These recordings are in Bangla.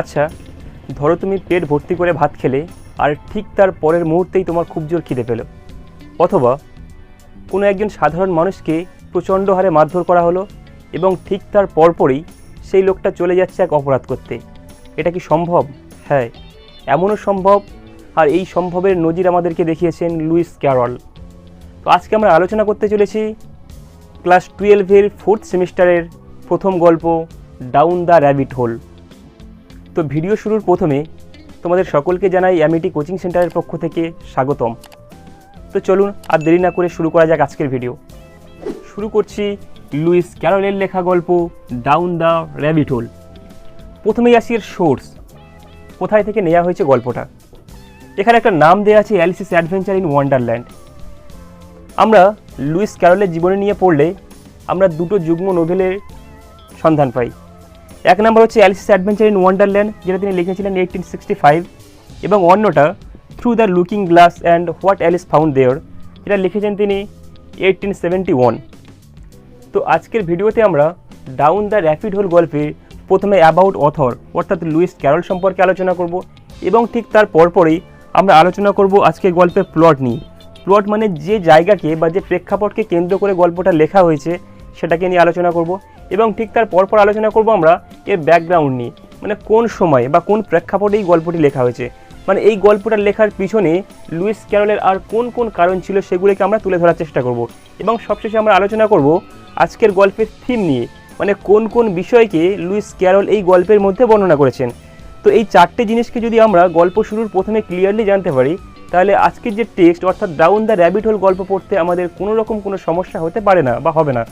আচ্ছা ধরো তুমি পেট ভর্তি করে ভাত খেলে, আর ঠিক তার পরের মুহূর্তেই তোমার খুব জোর খিদে পেল। অথবা, কোনো একজন সাধারণ মানুষকে প্রচণ্ড হারে মারধর করা হলো, এবং ঠিক তার পরপরই সেই লোকটা চলে যাচ্ছে এক অপরাধ করতে। এটা কি সম্ভব? হ্যাঁ এমনও সম্ভব, আর এই সম্ভবের নজির আমাদেরকে দেখিয়েছেন লুইস ক্যারল। তো আজকে আমরা আলোচনা করতে চলেছি ক্লাস টুয়েলভের ফোর্থ সেমিস্টারের প্রথম গল্প, ডাউন দ্য র্যাবিট হোল। তো ভিডিও শুরুর প্রথমে তোমাদের সকলকে জানাই অ্যামিটি কোচিং সেন্টারের পক্ষ থেকে স্বাগতম। তো চলুন আর দেরি না করে শুরু করা যাক আজকের ভিডিও। শুরু করছি লুইস ক্যারলের লেখা গল্প ডাউন দ্য র্যাবিট হোল প্রথমেই আসি এর সোর্স কোথায় থেকে নেওয়া হয়েছে গল্পটা? এখানে একটা নাম দেওয়া আছে অ্যালিসিস অ্যাডভেঞ্চার ইন ওয়ান্ডারল্যান্ড আমরা লুইস ক্যারলের জীবনী নিয়ে পড়লে আমরা দুটো যুগ্ম নোভেলের সন্ধান পাই। এক নম্বর হচ্ছে অ্যালিসিস অ্যাডভেঞ্চার ইন ওয়ান্ডারল্যান্ড যেটা তিনি লিখেছিলেন এইটিন সিক্সটি ফাইভ এবং অন্যটা through the looking glass and what Alice found there যেটা লিখেছেন তিনি এইটিন সেভেন্টি ওয়ান তো আজকের ভিডিওতে আমরা ডাউন দ্য র্যাপিড হোল গল্পে প্রথমে অ্যাবাউট অথর অর্থাৎ লুইস ক্যারল সম্পর্কে আলোচনা করব, এবং ঠিক তার পরপরই আমরা আলোচনা করব আজকের গল্পের প্লট নিয়ে। প্লট মানে যে জায়গাকে বা যে প্রেক্ষাপটকে কেন্দ্র করে গল্পটা লেখা হয়েছে, সেটাকে নিয়ে আলোচনা করব। এবং ঠিক তার পরপর আলোচনা করব আমরা এর ব্যাকগ্রাউন্ড নিয়ে। মানে কোন সময় বা কোন প্রেক্ষাপটে এই গল্পটি লেখা হয়েছে। মানে এই গল্পটা লেখার পিছনে লুইস ক্যারলের আর কোন কোন কারণ ছিল সেগুলিকে আমরা তুলে ধরার চেষ্টা করব। এবং সবশেষে আমরা আলোচনা করব আজকের গল্পের থিম নিয়ে। মানে কোন কোন বিষয়কে লুইস ক্যারল এই গল্পের মধ্যে বর্ণনা করেছেন। তো এই চারটে জিনিসকে যদি আমরা গল্প শুরুর প্রথমে ক্লিয়ারলি জানতে পারি, তাহলে আজকের যে টেক্সট অর্থাৎ ডাউন দ্য র্যাবিট হোল গল্প পড়তে আমাদের কোনো রকম কোনো সমস্যা হতে পারে না বা হবে না।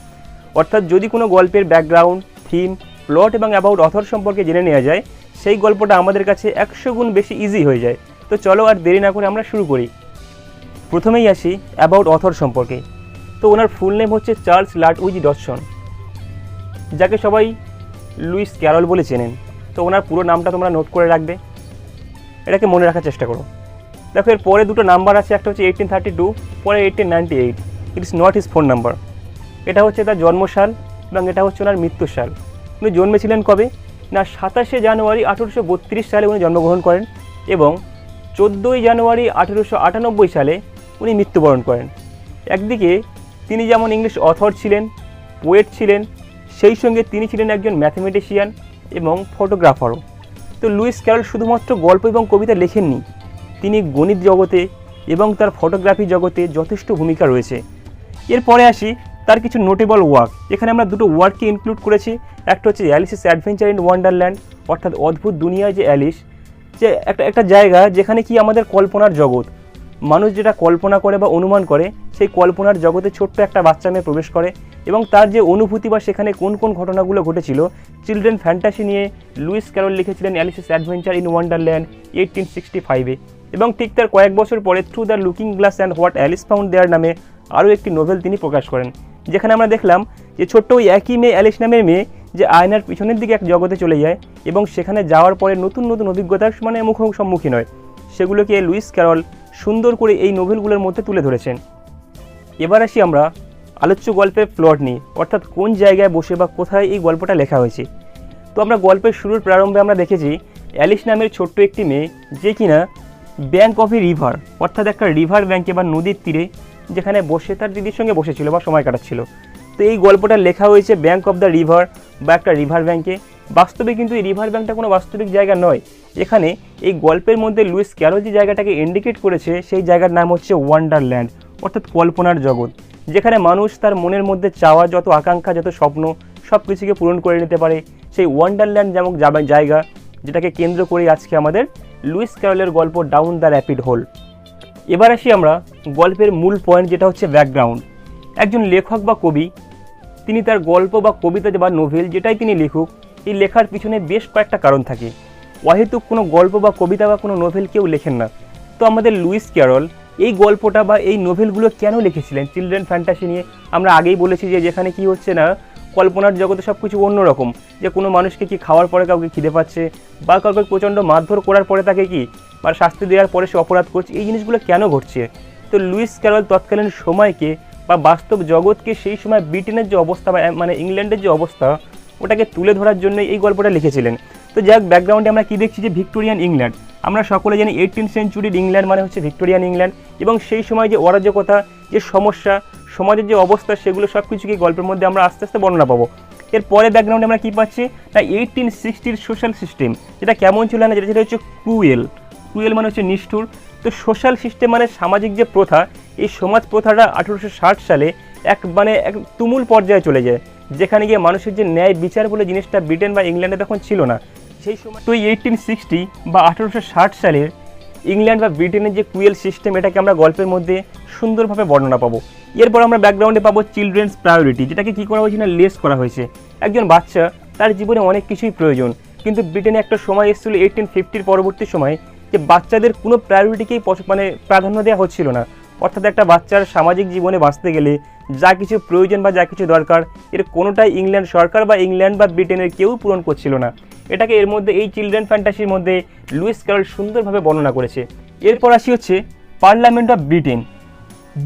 অর্থাৎ যদি কোনো গল্পের ব্যাকগ্রাউন্ড, থিম, প্লট এবং অ্যাবাউট অথর সম্পর্কে জেনে নেওয়া যায়, সেই গল্পটা আমাদের কাছে একশো গুণ বেশি ইজি হয়ে যায়। তো চলো আর দেরি না করে আমরা শুরু করি। প্রথমেই আসি অ্যাবাউট অথর সম্পর্কে। তো ওনার ফুল নেম হচ্ছে চার্লস লাট উইজি ডটসন, যাকে সবাই লুইস ক্যারল বলে চেনেন। তো ওনার পুরো নামটা তোমরা নোট করে রাখবে। এটাকে মনে রাখার চেষ্টা করো। দেখো, এর পরে দুটো নাম্বার আছে, একটা হচ্ছে এইটিন থার্টি টু পরে eighteen ninety eight it is not his phone number এটা হচ্ছে তার জন্মসাল এবং এটা হচ্ছে ওনার মৃত্যুর সাল উনি জন্মেছিলেন কবে? না, সাতাশে জানুয়ারি আঠেরোশো বত্রিশ সালে উনি জন্মগ্রহণ করেন এবং চোদ্দোই জানুয়ারি আঠেরোশো আটানব্বই সালে উনি মৃত্যুবরণ করেন। একদিকে তিনি যেমন ইংলিশ অথর ছিলেন, পোয়েট ছিলেন, সেই সঙ্গে তিনি ছিলেন একজন ম্যাথমেটিশিয়ান এবং ফটোগ্রাফারও তো লুইস ক্যারল শুধুমাত্র গল্প এবং কবিতা লেখেননি, তিনি গণিত জগতে এবং তার ফটোগ্রাফি জগতে যথেষ্ট ভূমিকা রয়েছে। এরপরে আসি তার কিছু নোটেবল ওয়ার্ক এখানে আমরা দুটো ওয়ার্ককে ইনক্লুড করেছি। একটা হচ্ছে অ্যালিসিস অ্যাডভেঞ্চার ইন ওয়ান্ডারল্যান্ড অর্থাৎ অদ্ভুত দুনিয়ায় যে অ্যালিস যে একটা একটা জায়গা যেখানে কি আমাদের কল্পনার জগৎ। মানুষ যেটা কল্পনা করে বা অনুমান করে, সেই কল্পনার জগতে ছোট্ট একটা বাচ্চা মেয়ে প্রবেশ করে এবং তার যে অনুভূতি বা সেখানে কোন কোন ঘটনাগুলো ঘটেছিল চিলড্রেন ফ্যান্টাসি নিয়ে লুইস ক্যারল লিখেছিলেন Alice's adventure in Wonderland eighteen sixty ফাইভে এবং ঠিক তার কয়েক বছর পরে through the looking glass and what Alice found there নামে আরও একটি নোভেল তিনি প্রকাশ করেন। যেখানে আমরা দেখলাম যে ছোট্ট ওই একই মেয়ে অ্যালিস নামের মেয়ে যে আয়নার পিছনের দিকে এক জগতে চলে যায় এবং সেখানে যাওয়ার পরে নতুন নতুন অভিজ্ঞতার মানে মুখ সম্মুখীন হয়। সেগুলোকে লুইস ক্যারল সুন্দর করে এই নোভেলগুলোর মধ্যে তুলে ধরেছেন। এবার আসি আমরা আলোচ্য গল্পের প্লট নিয়ে, অর্থাৎ কোন জায়গায় বসে বা কোথায় এই গল্পটা লেখা হয়েছে। তো আমরা গল্পের শুরুর প্রারম্ভে আমরা দেখেছি অ্যালিস নামের ছোট্ট একটি মেয়ে যে কিনা ব্যাঙ্ক অফ এ রিভার, অর্থাৎ একটা রিভার ব্যাঙ্কে বা নদীর তীরে যেখানে বসে তার দিদির সঙ্গে বসেছিল বা সময় কাটাচ্ছিল। তো এই গল্পটা লেখা হয়েছে ব্যাঙ্ক অফ দ্য রিভার বা একটা রিভার ব্যাঙ্কে বাস্তবে কিন্তু এই রিভার ব্যাঙ্কটা কোনো বাস্তবিক জায়গা নয়। এখানে এই গল্পের মধ্যে লুইস ক্যারল যে জায়গাটাকে ইন্ডিকেট করেছে, সেই জায়গার নাম হচ্ছে ওয়ান্ডারল্যান্ড অর্থাৎ কল্পনার জগৎ। যেখানে মানুষ তার মনের মধ্যে চাওয়া, যত আকাঙ্ক্ষা, যত স্বপ্ন সব কিছুকে পূরণ করে নিতে পারে। সেই ওয়ান্ডারল্যান্ড যেমন জায়গা, যেটাকে কেন্দ্র করে আজকে আমাদের লুইস ক্যারলের গল্প ডাউন দ্য র্যাপিড হোল এবার আসি আমরা গল্পের মূল পয়েন্ট যেটা হচ্ছে ব্যাকগ্রাউন্ড একজন লেখক বা কবি, তিনি তার গল্প বা কবিতা বা নোভেল যেটাই তিনি লিখুক, এই লেখার পিছনে বেশ কয়েকটা কারণ থাকে। অহেতুক কোনো গল্প বা কবিতা বা কোনো নোভেল কেউ লেখেন না। তো আমাদের লুইস ক্যারল এই গল্পটা বা এই নোভেলগুলো কেন লিখেছিলেন? চিলড্রেন ফ্যান্টাসি নিয়ে আমরা আগেই বলেছি যে যেখানে কি হচ্ছে না, কল্পনার জগতে সব কিছু অন্যরকম। যে কোনো মানুষকে কি খাওয়ার পরে কাউকে খিদে পাচ্ছে বা কাউকে প্রচণ্ড মারধর করার পরে তাকে কি বা শাস্তি দেওয়ার পরে সে অপরাধ করছে। এই জিনিসগুলো কেন ঘটছে? তো লুইস ক্যারল তৎকালীন সময়কে বা বাস্তব জগৎকে সেই সময় ব্রিটেনের যে অবস্থা বা মানে ইংল্যান্ডের যে অবস্থা, ওটাকে তুলে ধরার জন্য এই গল্পটা লিখেছিলেন। তো যাক ব্যাকগ্রাউন্ডে আমরা কী দেখছি যে ভিক্টোরিয়ান ইংল্যান্ড। আমরা সকলে জানি এইটিন সেঞ্চুরির ইংল্যান্ড মানে হচ্ছে ভিক্টোরিয়ান ইংল্যান্ড এবং সেই সময় যে অরাজকতা, যে সমস্যা, সমাজের যে অবস্থা, সেগুলো সব কিছুকে গল্পের মধ্যে আমরা আস্তে আস্তে বর্ণনা পাবো। এর পরে ব্যাকগ্রাউন্ডে আমরা কী পাচ্ছি? না এইটিন সিক্সটির সোশ্যাল সিস্টেম যেটা কেমন ছিল না, যেটা যেটা হচ্ছে ক্রুয়েল ক্রুয়েল মানে হচ্ছে নিষ্ঠুর। তো সোশ্যাল সিস্টেম মানে সামাজিক যে প্রথা, এই সমাজ প্রথাটা আঠেরোশো ষাট সালে এক মানে এক তুমুল পর্যায়ে চলে যায়। যেখানে গিয়ে মানুষের যে ন্যায় বিচার বলে জিনিসটা ব্রিটেন বা ইংল্যান্ডে তখন ছিল না। সেই সময় তো এইটিন সিক্সটি বা আঠেরোশো ষাট সালের ইংল্যান্ড বা ব্রিটেনের যে কুয়েল সিস্টেম, এটাকে আমরা গল্পের মধ্যে সুন্দরভাবে বর্ণনা পাবো। এরপর আমরা ব্যাকগ্রাউন্ডে পাবো চিলড্রেন্স প্রায়োরিটি, যেটাকে কী করা হয়েছে না, লেস করা হয়েছে। একজন বাচ্চা, তার জীবনে অনেক কিছুই প্রয়োজন। কিন্তু ব্রিটেনে একটা সময় এসেছিল এইটিন ফিফটির পরবর্তী সময় যে বাচ্চাদের কোনো প্রায়োরিটিকেই মানে প্রাধান্য দেওয়া হচ্ছিল না। অর্থাৎ একটা বাচ্চার সামাজিক জীবনে বাঁচতে গেলে যা কিছু প্রয়োজন বা যা কিছু দরকার, এর কোনোটাই ইংল্যান্ড সরকার বা ইংল্যান্ড বা ব্রিটেনের কেউ পূরণ করছিল না। এটাকে এর মধ্যে এই চিলড্রেন ফ্যান্টাসির মধ্যে লুইস ক্যারল সুন্দরভাবে বর্ণনা করেছে। এরপর আসি হচ্ছে পার্লামেন্ট অফ ব্রিটেন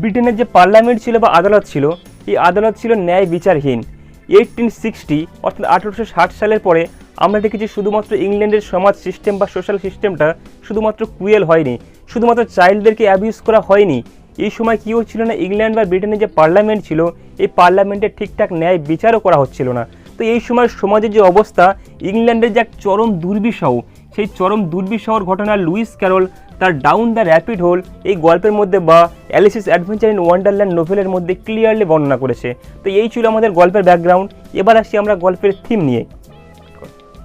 ব্রিটেনের যে পার্লামেন্ট ছিল বা আদালত ছিল, এই আদালত ছিল ন্যায় বিচারহীন। এইটিন সিক্সটি অর্থাৎ আঠেরোশো ষাট সালের পরে আমরা দেখেছি শুধুমাত্র ইংল্যান্ডের সমাজ সিস্টেম বা সোশ্যাল সিস্টেমটা শুধুমাত্র কুয়েল হয়নি, শুধুমাত্র চাইল্ডদেরকে অ্যাবিউজ করা হয়নি। এই সময় কী হচ্ছিল না, ইংল্যান্ড বা ব্রিটেনের যে পার্লামেন্ট ছিল, এই পার্লামেন্টে ঠিকঠাক ন্যায় বিচারও করা হচ্ছিল না। তো এই সময় সমাজের যে অবস্থা, ইংল্যান্ডের যে এক চরম দুর্বিষহ, সেই চরম দুর্বিষহর ঘটনা লুইস ক্যারল তার ডাউন দ্য র্যাপিড হোল এই গল্পের মধ্যে বা অ্যালিসিস অ্যাডভেঞ্চার ইন ওয়ান্ডারল্যান্ড নোভেলের মধ্যে ক্লিয়ারলি বর্ণনা করেছে। তো এই ছিল আমাদের গল্পের ব্যাকগ্রাউন্ড এবার আসি আমরা গল্পের থিম নিয়ে।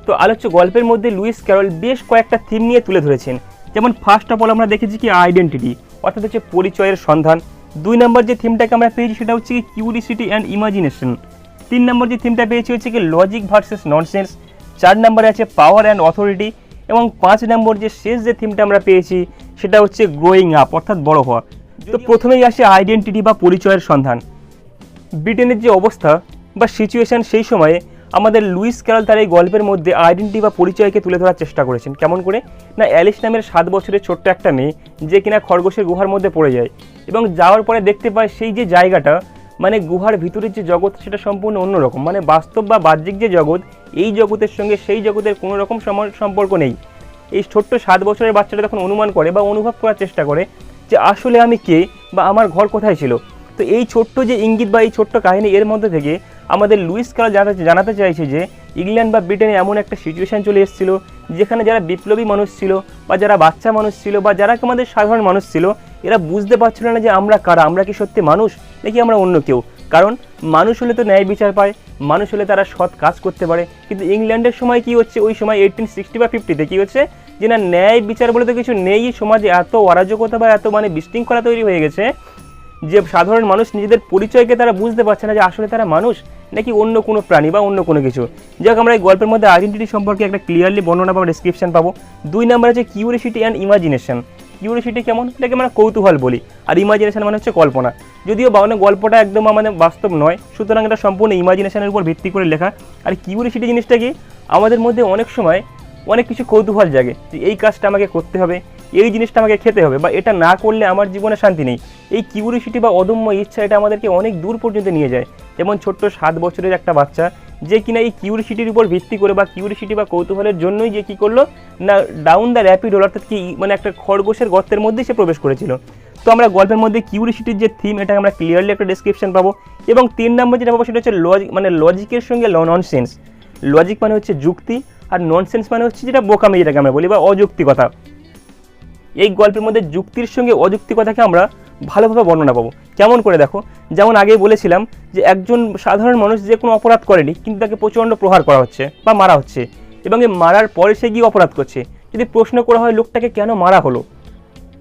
তো আলোচ্য গল্পের মধ্যে লুইস ক্যারল বেশ কয়েকটা থিম নিয়ে তুলে ধরেছেন। যেমন ফার্স্ট অফ অল আমরা দেখেছি কি আইডেন্টিটি অর্থাৎ হচ্ছে পরিচয়ের সন্ধান। দুই নম্বর যে থিমটাকে আমরা পেয়েছি সেটা হচ্ছে কি কিউরিসিটি অ্যান্ড ইমাজিনেশন তিন নম্বর যে থিমটা পেয়েছি হচ্ছে কি লজিক ভার্সেস ননসেন্স চার নম্বরে আছে পাওয়ার অ্যান্ড অথরিটি এবং পাঁচ নম্বর যে শেষ যে থিমটা আমরা পেয়েছি সেটা হচ্ছে গ্রোয়িং আপ অর্থাৎ বড় হওয়া। তো প্রথমেই আসে আইডেন্টিটি বা পরিচয়ের সন্ধান। ব্রিটেনের যে অবস্থা বা সিচুয়েশান সেই সময়ে আমাদের লুইস ক্যারল তার এই গল্পের মধ্যে আইডেন্টি বা পরিচয়কে তুলে ধরার চেষ্টা করেছেন। কেমন করে? না, অ্যালিস নামের সাত বছরের ছোট্ট একটা মেয়ে যে কিনা খরগোশের গুহার মধ্যে পড়ে যায় এবং যাওয়ার পরে দেখতে পায় সেই যে জায়গাটা মানে গুহার ভিতরের যে জগৎ সেটা সম্পূর্ণ অন্যরকম। মানে বাস্তব বা বাহ্যিক যে জগৎ, এই জগতের সঙ্গে সেই জগতের কোনো রকম সম- সম্পর্ক নেই। এই ছোট্ট সাত বছরের বাচ্চাটা তখন অনুমান করে বা অনুভব করার চেষ্টা করে যে আসলে আমি কে বা আমার ঘর কোথায় ছিল। তো এই ছোট্ট যে ইঙ্গিত বা এই ছোট্ট কাহিনী এর মধ্যে থেকে আমাদের লুইস কাল জানাতে জানাতে চাইছে যে, ইংল্যান্ড বা ব্রিটেনে এমন একটা সিচুয়েশন চলে এসেছিল যেখানে যারা বিপ্লবী মানুষ ছিল বা যারা বাচ্চা মানুষ ছিল বা যারা আমাদের সাধারণ মানুষ ছিল, এরা বুঝতে পারছিল না যে আমরা কারা, আমরা কি সত্যি মানুষ নাকি আমরা অন্য কেউ। কারণ মানুষ হলে তো ন্যায় বিচার পায়, মানুষ হলে তারা সৎ কাজ করতে পারে। কিন্তু ইংল্যান্ডের সময় কি হচ্ছে? ওই সময় এইটিন সিক্সটি বা ফিফটিতে কী হচ্ছে? যে না, ন্যায় বিচার বলে তো কিছু নেই, সমাজে এত অরাজকতা বা এত মানে বিশৃঙ্খলা তৈরি হয়ে গেছে যে সাধারণ মানুষ নিজেদের পরিচয়কে তারা বুঝতে পারছে না যে আসলে তারা মানুষ নাকি অন্য কোনো প্রাণী বা অন্য কোনো কিছু। যাক, আমরা এই গল্পের মধ্যে আইডেন্টিটি সম্পর্কে একটা ক্লিয়ারলি বর্ণনা বা ডিসক্রিপশন পাবো। দুই নম্বর হচ্ছে কিউরিসিটি অ্যান্ড ইমাজিনেশন কিউরিসিটি কেমন? এটাকে আমরা কৌতূহল বলি। আর ইমাজিনেশন মানে হচ্ছে কল্পনা। যদিও বা মানে গল্পটা একদম আমাদের বাস্তব নয়, সুতরাং এটা সম্পূর্ণ ইমাজিনেশনের উপর ভিত্তি করে লেখা। আর কিউরিসিটি জিনিসটা কি? আমাদের মধ্যে অনেক সময় অনেক কিছু কৌতূহল জাগে যে এই কাজটা আমাকে করতে হবে, এই জিনিসটা আমাকে খেতে হবে বা এটা না করলে আমার জীবনে শান্তি নেই। এই কিউরিসিটি বা অদম্য ইচ্ছা এটা আমাদেরকে অনেক দূর পর্যন্ত নিয়ে যায়। যেমন ছোট্ট সাত বছরের একটা বাচ্চা, যে কিনা এই কিউরিসিটির উপর ভিত্তি করে বা কিউরিসিটি বা কৌতূহলের জন্যই যে কী করল, না ডাউন দ্য র্যাপিড হোল অর্থাৎ কি মানে একটা খরগোশের গর্তের মধ্যেই সে প্রবেশ করেছিল। তো আমরা গল্পের মধ্যে কিউরিসিটির যে থিম এটা আমরা ক্লিয়ারলি একটা ডেসক্রিপশন পাবো এবং তিন নম্বর যেটা পাবো সেটা হচ্ছে লজিক মানে লজিকের সঙ্গে ননসেন্স লজিক মানে হচ্ছে যুক্তি আর ননসেন্স মানে হচ্ছে যেটা বোকামি যেটাকে আমরা বলি, বা অযৌক্তিকতা। এই গল্পের মধ্যে যুক্তির সঙ্গে অযৌক্তিকতাকে আমরা ভালোভাবে বর্ণনা পাবো। কেমন করে দেখো, যেমন আগেই বলেছিলাম যে একজন সাধারণ মানুষ যে কোনো অপরাধ করেনি, কিন্তু তাকে প্রচণ্ড প্রহার করা হচ্ছে বা মারা হচ্ছে। এবং এই মারার পরে সে গিয়ে অপরাধ করছে। যদি প্রশ্ন করা হয়, লোকটাকে কেন মারা হলো?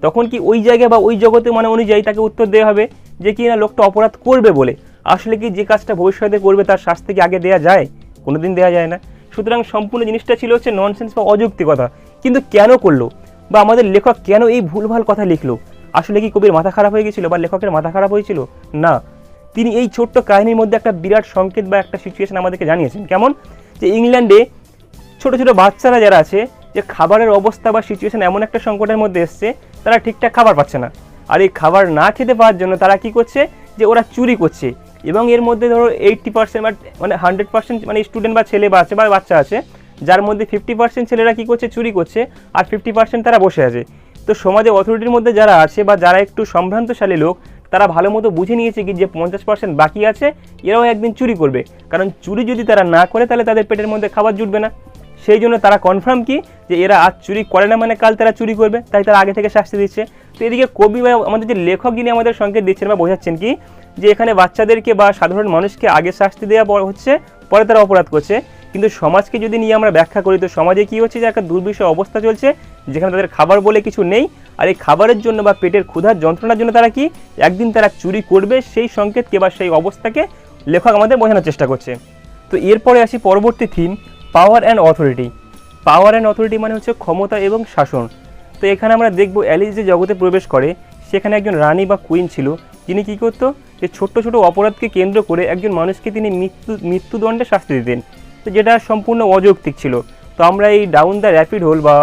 তখন কি ওই জায়গায় বা ওই জগতে মানে অনুযায়ী তাকে উত্তর দেওয়া হবে যে, কি না লোকটা অপরাধ করবে বলে? আসলে কি যে কাজটা ভবিষ্যতে করবে তার শাস্তি কি আগে দেওয়া যায়? কোনো দিন দেওয়া যায় না। সুতরাং সম্পূর্ণ জিনিসটা ছিল হচ্ছে ননসেন্স বা অযৌক্তিকতা কিন্তু কেন করল? বা আমাদের লেখক কেন এই ভুলভাল কথা লিখলো? আসলে কি কবির মাথা খারাপ হয়ে গেছিল বা লেখকের মাথা খারাপ হয়েছিল? না। তিনি এই ছোট্ট কাহিনীর মধ্যে একটা বিরাট সংকেত বা একটা সিচুয়েশন আমাদেরকে জানিয়েছেন। কেমন? যে ইংল্যান্ডে ছোট ছোট বাচ্চারা যারা আছে, যে খাবারের অবস্থা বা সিচুয়েশন এমন একটা সংকটের মধ্যে এসছে, তারা ঠিকঠাক খাবার পাচ্ছে না। আর এই খাবার না খেতে পাওয়ার জন্য তারা কি করছে? যে ওরা চুরি করছে। এবং এর মধ্যে ধরো এইটটি পার্সেন্ট মানে হান্ড্রেড পার্সেন্ট মানে স্টুডেন্ট বা ছেলে বা আছে বা বাচ্চা আছে, যার মধ্যে ফিফটি পার্সেন্ট ছেলেরা কী করছে? চুরি করছে আর ফিফটি পার্সেন্ট তারা বসে আছে। তো সমাজে অথরিটির মধ্যে যারা আছে বা যারা একটু সম্ভ্রান্তশালী লোক, তারা ভালো মতো বুঝে নিয়েছে কি যে পঞ্চাশ পার্সেন্ট বাকি আছে, এরাও একদিন চুরি করবে। কারণ চুরি যদি তারা না করে, তাহলে তাদের পেটের মধ্যে খাবার জুটবে না। সেই জন্য তারা কনফার্ম কি যে এরা আজ চুরি করে না মানে কাল তারা চুরি করবে, তাই তারা আগে থেকে শাস্তি দিচ্ছে। তো এদিকে কবি বা আমাদের যে লেখক যিনি আমাদের সংকেত দিচ্ছেন বা বোঝাচ্ছেন কি, যে এখানে বাচ্চাদেরকে বা সাধারণ মানুষকে আগে শাস্তি দেওয়া হচ্ছে, পরে তারা অপরাধ করছে। কিন্তু সমাজকে যদি নিয়ে আমরা ব্যাখ্যা করি, তো সমাজে কী হচ্ছে যে একটা দুর্বিষহ অবস্থা চলছে, যেখানে তাদের খাবার বলে কিছু নেই, আর এই খাবারের জন্য বা পেটের ক্ষুধার যন্ত্রণার জন্য তারা কি একদিন তারা চুরি করবে সেই সংকেতকে বা সেই অবস্থাকে লেখক আমাদের বোঝানোর চেষ্টা করছে। তো এরপরে আসি পরবর্তী theme power and authority. Power and authority মানে হচ্ছে ক্ষমতা এবং শাসন। তো এখানে আমরা দেখব অ্যালিস যে জগতে প্রবেশ করে, সেখানে একজন রানী বা কুইন ছিল, যিনি কী করতো? যে ছোট্ট ছোট অপরাধকে কেন্দ্র করে একজন মানুষকে তিনি মৃত্যু, মৃত্যুদণ্ডে শাস্তি দিতেন। তো যেটা সম্পূর্ণ অযৌক্তিক ছিল। তো আমরা এই ডাউন দ্য র্যাপিড হোল বা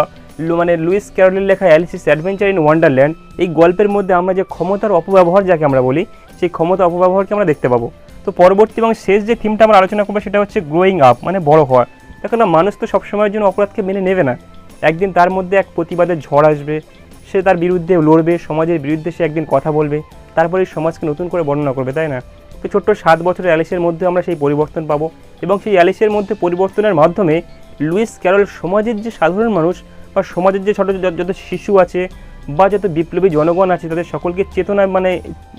মানে লুইস ক্যারলের লেখা অ্যালিসিস অ্যাডভেঞ্চার ইন ওয়ান্ডারল্যান্ড, এই গল্পের মধ্যে আমরা যে ক্ষমতার অপব্যবহার যাকে আমরা বলি, সেই ক্ষমতা অপব্যবহারকে আমরা দেখতে পাবো। তো পরবর্তী এবং শেষ যে থিমটা আমরা আলোচনা করব, সেটা হচ্ছে গ্রোয়িং আপ মানে বড় হওয়া। দেখো না, মানুষ তো সবসময়ের জন্য অপরাধকে মেনে নেবে না। একদিন তার মধ্যে এক প্রতিবাদের ঝড় আসবে, সে তার বিরুদ্ধে লড়বে, সমাজের বিরুদ্ধে সে একদিন কথা বলবে, তারপরে সমাজকে নতুন করে বর্ণনা করবে, তাই না? তো ছোট্ট সাত বছরের অ্যালিসের মধ্যে আমরা সেই পরিবর্তন পাবো এবং সেই অ্যালিসের মধ্যে পরিবর্তনের মাধ্যমে লুইস ক্যারল সমাজের যে সাধারণ মানুষ বা সমাজের যে ছোট যত শিশু আছে বা যত বিপ্লবী জনগণ আছে, তাদের সকলকে চেতনা মানে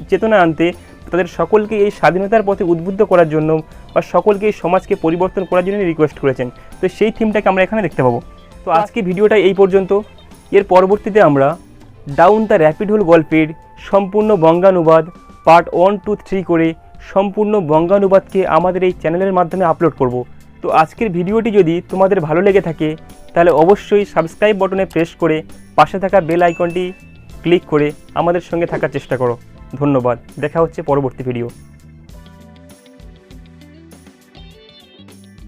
চেতনা আনতে তাদের সকলকে এই স্বাধীনতার পথে উদ্বুদ্ধ করার জন্য বা সকলকে এই সমাজকে পরিবর্তন করার জন্য রিকোয়েস্ট করেছেন। তো সেই থিমটাকে আমরা এখানে দেখতে পাবো। তো আজকে ভিডিওটা এই পর্যন্ত। এর পরবর্তীতে আমরা ডাউন দ্য র্যাপিড হোল গল্পের সম্পূর্ণ বঙ্গানুবাদ পার্ট ওয়ান টু থ্রি করে সম্পূর্ণ বঙ্গানুবাদকে আমাদের এই চ্যানেলের মাধ্যমে আপলোড করব। তো আজকের ভিডিওটি যদি তোমাদের ভালো লেগে থাকে তাহলে অবশ্যই সাবস্ক্রাইব বটনে প্রেস করে পাশে থাকা বেল আইকনটি ক্লিক করে আমাদের সঙ্গে থাকার চেষ্টা করো। ধন্যবাদ। দেখা হচ্ছে পরবর্তী ভিডিও